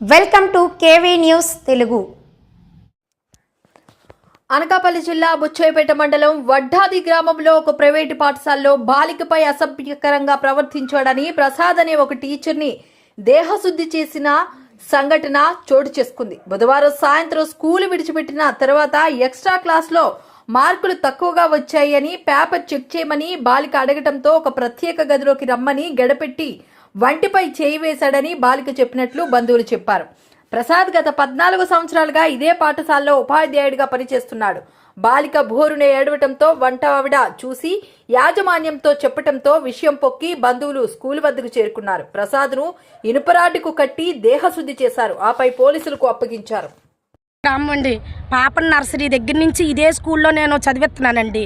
welcome to KV news Telugu Anakapalli జిల్లా బుచ్చయ్యపేట మండలం వడ్డాది గ్రామంలో ఒక ప్రైవేటు పాఠశాలలో బాలికపై అసభ్యకరంగా ప్రవర్తించాడని ప్రసాద్ అనే ఒక టీచర్ని దేహశుద్ధి చేసిన సంఘటన చోటు చేసుకుంది. బుధవారం సాయంత్రం స్కూల్ విడిచిపెట్టిన తర్వాత ఎక్స్ట్రా క్లాస్లో మార్కులు తక్కువగా వచ్చాయని పేపర్ చెక్ చేయమని బాలిక అడగటంతో ఒక ప్రత్యేక గదిలోకి రమ్మని గడపెట్టి వంటిపై చేయి వేశాడని బాలిక చెప్పినట్లు బంధువులు చెప్పారు. ప్రసాద్ గత పద్నాలుగు సంవత్సరాలుగా ఇదే పాఠశాలలో ఉపాధ్యాయుడిగా పనిచేస్తున్నాడు. బాలిక భోరున ఏడవటంతో వంట ఆవిడ చూసి యాజమాన్యంతో చెప్పటంతో విషయం పొక్కి బంధువులు స్కూల్ వద్దకు చేరుకున్నారు. ప్రసాద్ను ఇనుపరాడుకు కట్టి దేహశుద్ధి చేశారు. ఆపై పోలీసులకు అప్పగించారు. రామ్మండి పాప నర్సరీ దగ్గర నుంచి ఇదే స్కూల్లో నేను చదివిస్తున్నానండి.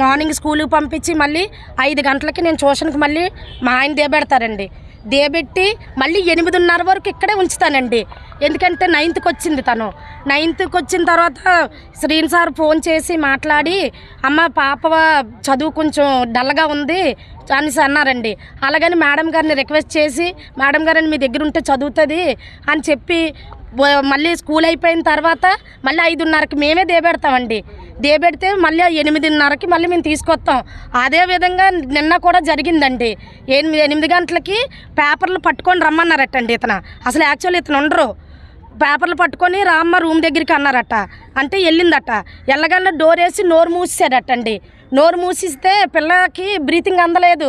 మార్నింగ్ స్కూల్కి పంపించి మళ్ళీ ఐదు గంటలకి నేను ట్యూషన్కి మళ్ళీ మా ఆయన దేబెడతారండి దేబెట్టి మళ్ళీ ఎనిమిదిన్నర వరకు ఇక్కడే ఉంచుతానండి. ఎందుకంటే నైన్త్కి వచ్చింది తను. నైన్త్కి వచ్చిన తర్వాత శ్రీన్ సార్ ఫోన్ చేసి మాట్లాడి అమ్మ పాప చదువు కొంచెం డల్గా ఉంది అనేసి అన్నారండి. అలాగని మేడం గారిని రిక్వెస్ట్ చేసి మేడం గారిని మీ దగ్గర ఉంటే చదువుతుంది అని చెప్పి మళ్ళీ స్కూల్ అయిపోయిన తర్వాత మళ్ళీ ఐదున్నరకి మేమే దేబెడతామండి దేబెడితే మళ్ళీ ఎనిమిదిన్నరకి మళ్ళీ మేము తీసుకొస్తాం. అదే విధంగా నిన్న కూడా జరిగిందండి. ఎనిమిది ఎనిమిది గంటలకి పేపర్లు పట్టుకొని రమ్మన్నారటండి ఇతను. అసలు యాక్చువల్ ఇతను ఉండరు. పేపర్లు పట్టుకొని రామ్మ రూమ్ దగ్గరికి అన్నారట. అంటే వెళ్ళిందట. వెళ్ళగానే డోర్ వేసి నోరు మూసేసాడటండి నోరు మూసిస్తే పిల్లకి బ్రీతింగ్ అందలేదు.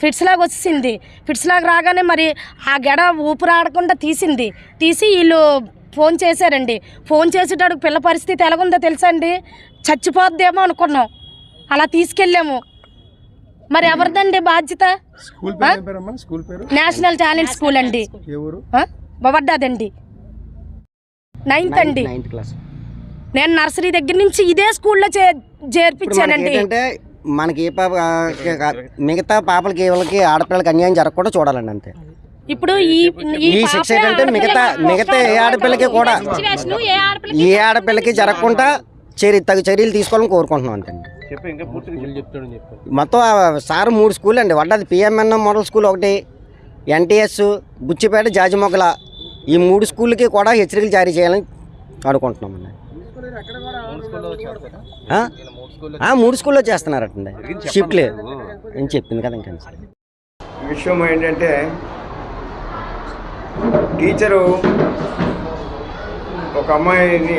ఫిట్స్ లాగా వచ్చింది ఫిట్స్ లాగా రాగానే మరి ఆ గెడ ఊపిరాడకుండా తీసింది. తీసి వీళ్ళు ఫోన్ చేశారండి. ఫోన్ చేసేటప్పుడు పిల్ల పరిస్థితి ఎలాగుందో తెలుసా అండి? చచ్చిపోద్దేమో అనుకున్నాం. అలా తీసుకెళ్ళాము. మరి ఎవరిదండి బాధ్యత? స్కూల్ పేరు ఏం పేరమ్మా? స్కూల్ పేరు? నేషనల్ టాలెంట్ స్కూల్ అండి. ఏ ఊరు? బవడ్డాదండి. నైన్త్ అండి. నైన్త్ క్లాస్ నేను నర్సరీ దగ్గర నుంచి ఇదే స్కూల్లో చేర్పించానండి. మనకి ఏ పాప మిగతా పాపలకి వాళ్ళకి ఆడపిల్లలకి అన్యాయం జరగకుండా చూడాలండి అంతే. ఇప్పుడు ఈ ఈ పాపే శిక్ష ఏంటంటే మిగతా మిగతా ఏ ఆడపిల్లకి కూడా situation ఏ ఆడపిల్లకి ఏ ఆడపిల్లకి జరగకుండా చర్య తగు చర్యలు తీసుకోవాలని కోరుకుంటున్నాం అంతే మొత్తం సార్ మూడు స్కూల్ అండి. Vaddadi P M N model school ఒకటి N T S Buchhipeta Jajimogala ఈ మూడు స్కూళ్ళకి కూడా హెచ్చరికలు జారీ చేయాలని అనుకుంటున్నాం అండి. ఆ? ఆ, మూడు స్కూల్లో చేస్తున్నారటండి. షిఫ్ట్ లేదు. నేను చెప్పింది కదా ఇంకా విషయం ఏంటంటే టీచరు ఒక అమ్మాయిని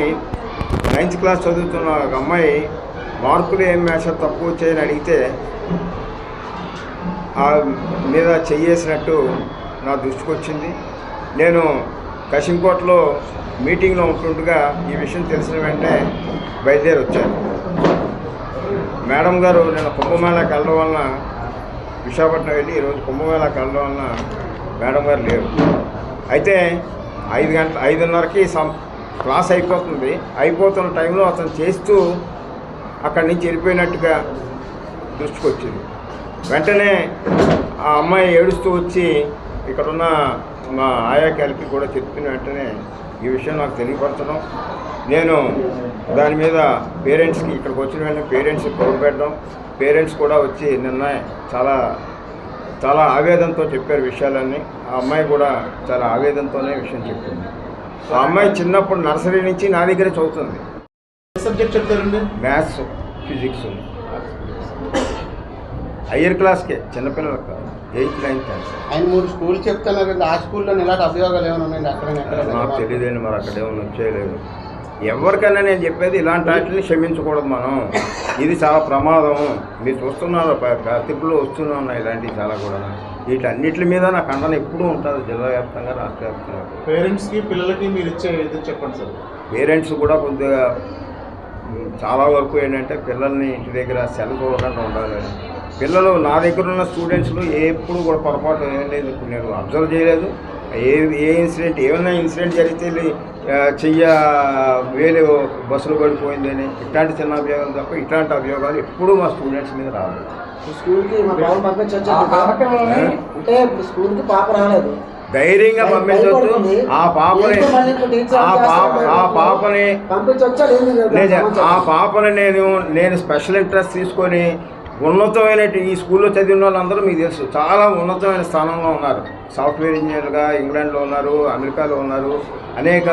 నైన్త్ క్లాస్ చదువుతున్న ఒక అమ్మాయి మార్కులు ఏం మేష తక్కువ చేయని అడిగితే ఆ మీద చెయ్యేసినట్టు నా దృష్టికి వచ్చింది. నేను కశింకోట్లో మీటింగ్లో ఉంటుండగా ఈ విషయం తెలిసిన వెంటనే బయలుదేరి వచ్చాను. మేడం గారు నేను కుంభమేళాకి వెళ్ళడం వలన విశాఖపట్నం వెళ్ళి ఈరోజు కుంభమేళాకి వెళ్ళడం వలన మేడం గారు లేరు. అయితే ఐదు గంటల ఐదున్నరకి సం క్లాస్ అయిపోతుంది. అయిపోతున్న టైంలో అతను చేస్తూ అక్కడి నుంచి వెళ్ళిపోయినట్టుగా దృష్టికి వచ్చింది వెంటనే ఆ అమ్మాయి ఏడుస్తూ వచ్చి ఇక్కడున్న మా ఆయా కలిపి కూడా చెప్పిన వెంటనే ఈ విషయం నాకు తెలియపరచడం. నేను దాని మీద పేరెంట్స్కి ఇక్కడికి వచ్చిన వెంటనే పేరెంట్స్కి కౌరు పెట్టడం. పేరెంట్స్ కూడా వచ్చి నిన్న చాలా చాలా ఆవేదనతో చెప్పారు విషయాలన్నీ. ఆ అమ్మాయి కూడా చాలా ఆవేదనతోనే విషయం చెప్పింది. ఆ అమ్మాయి చిన్నప్పుడు నర్సరీ నుంచి నా దగ్గరే చదువుతుంది. సబ్జెక్ట్ చెప్తారండి? Maths physics. హయ్యర్ క్లాస్కే చిన్నపిల్లలకు కాదు ఎయిత్ నైన్త్ ఆయన మూడు స్కూల్ చెప్తున్నారు కదా ఆ స్కూల్లో ఇలాంటి అభియోగాలు ఏమైనా ఉన్నాయండి? అక్కడ నాకు తెలియదండి మరి అక్కడ ఏమైనా వచ్చేయలేదు. ఎవరికైనా నేను చెప్పేది ఇలాంటి వాటిని క్షమించకూడదు మనం. ఇది చాలా ప్రమాదం. మీరు చూస్తున్నారు పత్రికలు వస్తూనే ఉన్నాయి ఇలాంటివి చాలా కూడా. వీటన్నిటి మీద నా ఖండన ఎప్పుడూ ఉంటుంది జిల్లా వ్యాప్తంగా రాష్ట్ర వ్యాప్తంగా. పేరెంట్స్కి పిల్లలకి మీరు ఇచ్చే ఇది చెప్పండి సార్. పేరెంట్స్ కూడా కొద్దిగా చాలా వరకు ఏంటంటే పిల్లల్ని ఇంటి దగ్గర సెల్ చూడకుండా ఉండాలని పిల్లలు నా దగ్గర ఉన్న స్టూడెంట్స్లో ఎప్పుడు కూడా పొరపాటు ఏం లేదు. ఇప్పుడు నేను అబ్జర్వ్ చేయలేదు. ఏ ఏ ఇన్సిడెంట్ ఏమైనా ఇన్సిడెంట్ జరిగితే చెయ్య వేలు బస్సులో పడిపోయిందని. ఇట్లాంటి చిన్న అభియోగాలు తప్ప ఇట్లాంటి అభియోగాలు ఎప్పుడూ మా స్టూడెంట్స్ మీద రాలేదు స్కూల్కి మా పాప పంపించవచ్చు అంటే ఇప్పుడు స్కూల్కి పాప రాలేదు. ధైర్యంగా పంపించవచ్చు ఆ పాపని ఆ పాప ఆ పాపని ఆ పాపని నేను నేను స్పెషల్ ఇంట్రెస్ట్ తీసుకొని ఉన్నతమైన ఈ స్కూల్లో చదివిన వాళ్ళందరూ మీకు తెలుసు. చాలా ఉన్నతమైన స్థానంలో ఉన్నారు. సాఫ్ట్వేర్ ఇంజనీర్గా ఇంగ్లాండ్లో ఉన్నారు అమెరికాలో ఉన్నారు అనేక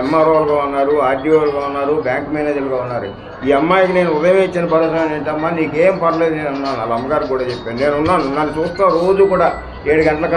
ఎంఆర్ఓలుగా ఉన్నారు ఆర్డీఓలుగా ఉన్నారు బ్యాంక్ మేనేజర్గా ఉన్నారు. ఈ అమ్మాయికి నేను ఉదయం ఇచ్చిన భరోసా ఏంటమ్మా నీకేం పర్లేదు నేను అన్నాను వాళ్ళ అమ్మగారు కూడా చెప్పాను నేను ఉన్నాను. నన్ను చూస్తా రోజు కూడా ఏడు గంటల